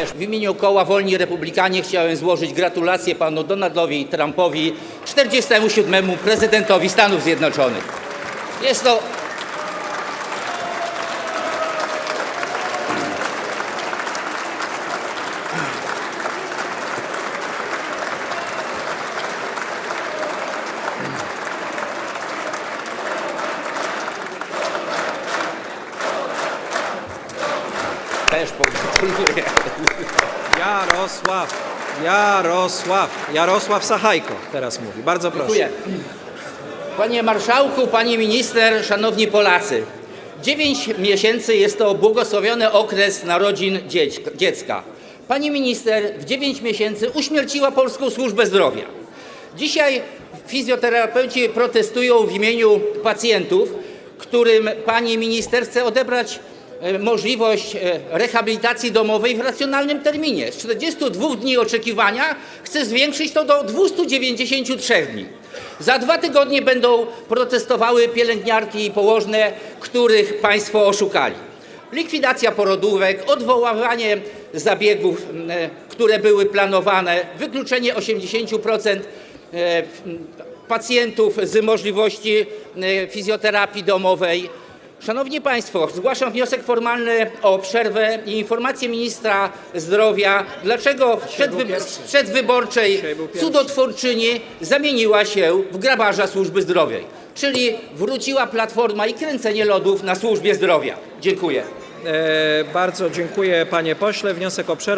Też w imieniu koła Wolni Republikanie chciałem złożyć gratulacje panu Donaldowi Trumpowi, 47. prezydentowi Stanów Zjednoczonych. Jest to też pogratuluję. Jarosław, Jarosław, Jarosław Sachajko teraz mówi. Bardzo proszę. Dziękuję. Panie marszałku, pani minister, szanowni Polacy. 9 miesięcy jest to błogosławiony okres narodzin dziecka-. Pani minister w 9 miesięcy uśmierciła polską służbę zdrowia. Dzisiaj fizjoterapeuci protestują w imieniu pacjentów, którym pani minister chce odebrać możliwość e, rehabilitacji domowej w racjonalnym terminie. Z 42 dni oczekiwania chce zwiększyć to do 293 dni. Za dwa tygodnie będą protestowały pielęgniarki i położne, których państwo oszukali. Likwidacja porodówek, odwoływanie zabiegów, e, które były planowane, wykluczenie 80% e, f- pacjentów z możliwości e, fizjoterapii domowej. Szanowni Państwo, zgłaszam wniosek formalny o przerwę i informację ministra zdrowia, dlaczego w przedwy- przedwyborczej cudotwórczyni zamieniła się w grabarza służby zdrowia. Czyli wróciła platforma i kręcenie lodów na służbie zdrowia. Dziękuję. E, bardzo dziękuję panie pośle. Wniosek o przerwę.